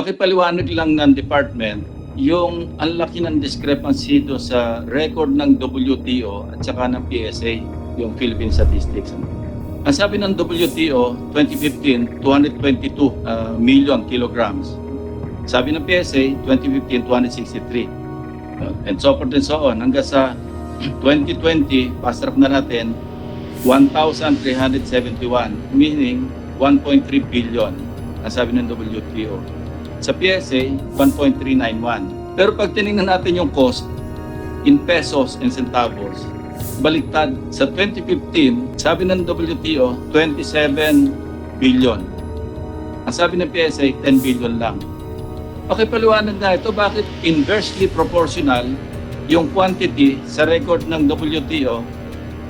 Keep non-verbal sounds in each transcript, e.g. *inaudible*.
Pakipaliwanag lang ng department yung ang laki ng discrepancy do sa record ng WTO at saka ng PSA, yung Philippine Statistics. Ang sabi ng WTO, 2015, 222 uh, million kilograms. Sabi ng PSA, 2015, 263. Uh, and so forth and so on. Hanggang sa *clears throat* 2020, pasrap na natin, 1,371, meaning 1.3 billion, ang sabi ng WTO. Sa PSA, 1.391. Pero pag tinignan natin yung cost in pesos and centavos, baliktad. Sa 2015, sabi ng WTO, 27 billion. Ang sabi ng PSA, 10 billion lang. Pakipaliwanag na ito, bakit inversely proportional yung quantity sa record ng WTO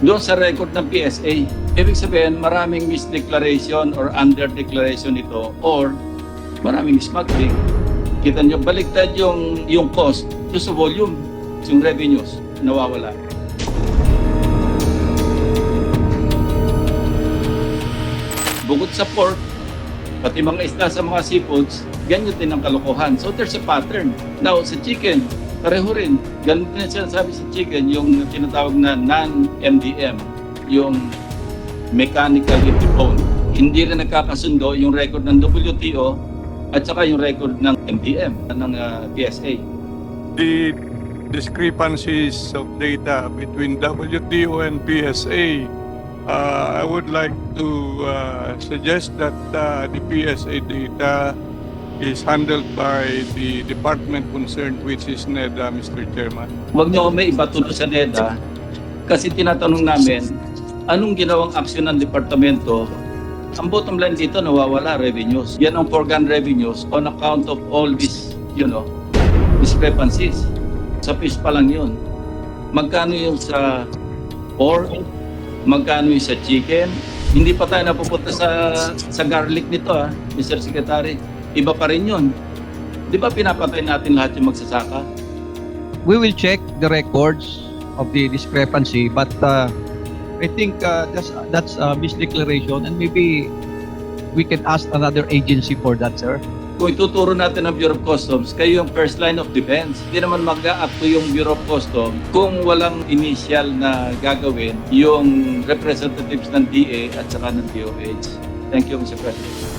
doon sa record ng PSA. Ibig sabihin, maraming misdeclaration or underdeclaration ito or maraming smuggling. Kita nyo, baliktad yung, yung cost doon sa volume, yung revenues, nawawala. Bukod sa pork, pati mga isda sa mga seafoods, ganyan din ang kalokohan. So there's a pattern. Now, sa chicken, pareho rin. Ganun din ang sinasabi sa chicken, yung tinatawag na non-MDM, yung mechanically deboned. Hindi rin nagkakasundo yung record ng WTO at saka yung record ng MDM, ng uh, PSA. the discrepancies of data between WTO and PSA, uh, I would like to uh, suggest that uh, the PSA data is handled by the department concerned, which is NEDA, Mr. Chairman. Huwag niyo may iba tulo sa NEDA kasi tinatanong namin anong ginawang aksyon ng departamento ang bottom line dito nawawala revenues. Yan ang foregone revenues on account of all these, you know, discrepancies. Sa fish pa lang yun. Magkano yung sa pork? Magkano yung sa chicken? Hindi pa tayo napupunta sa sa garlic nito ah, Mr. Secretary. Iba pa rin yun. Di ba pinapatay natin lahat yung magsasaka? we will check the records of the discrepancy, but uh, I think uh, that's that's a misdeclaration, and maybe we can ask another agency for that, sir. Kung ituturo natin ang Bureau of Customs, kayo yung first line of defense. Hindi naman mag-a-acto yung Bureau of Customs kung walang initial na gagawin yung representatives ng DA at saka ng DOH. Thank you, Mr. President.